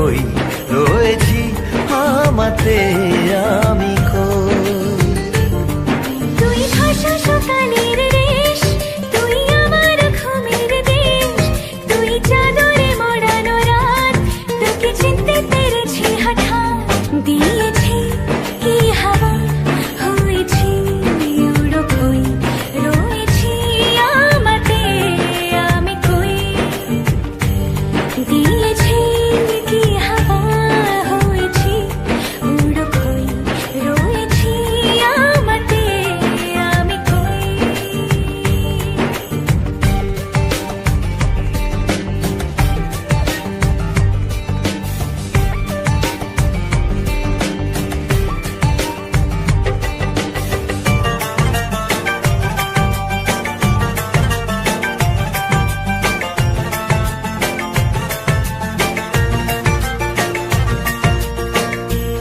খই রয়েছি আমাতে আমি কই? তুই ভাষা সকালের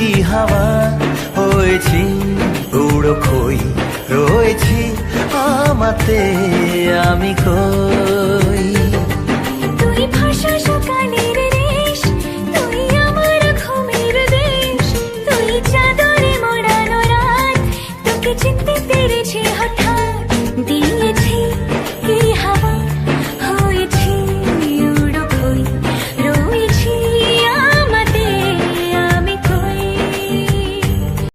কি হাওয়া হয়েছি? উড়ো খই রয়েছি আমাতে আমি কই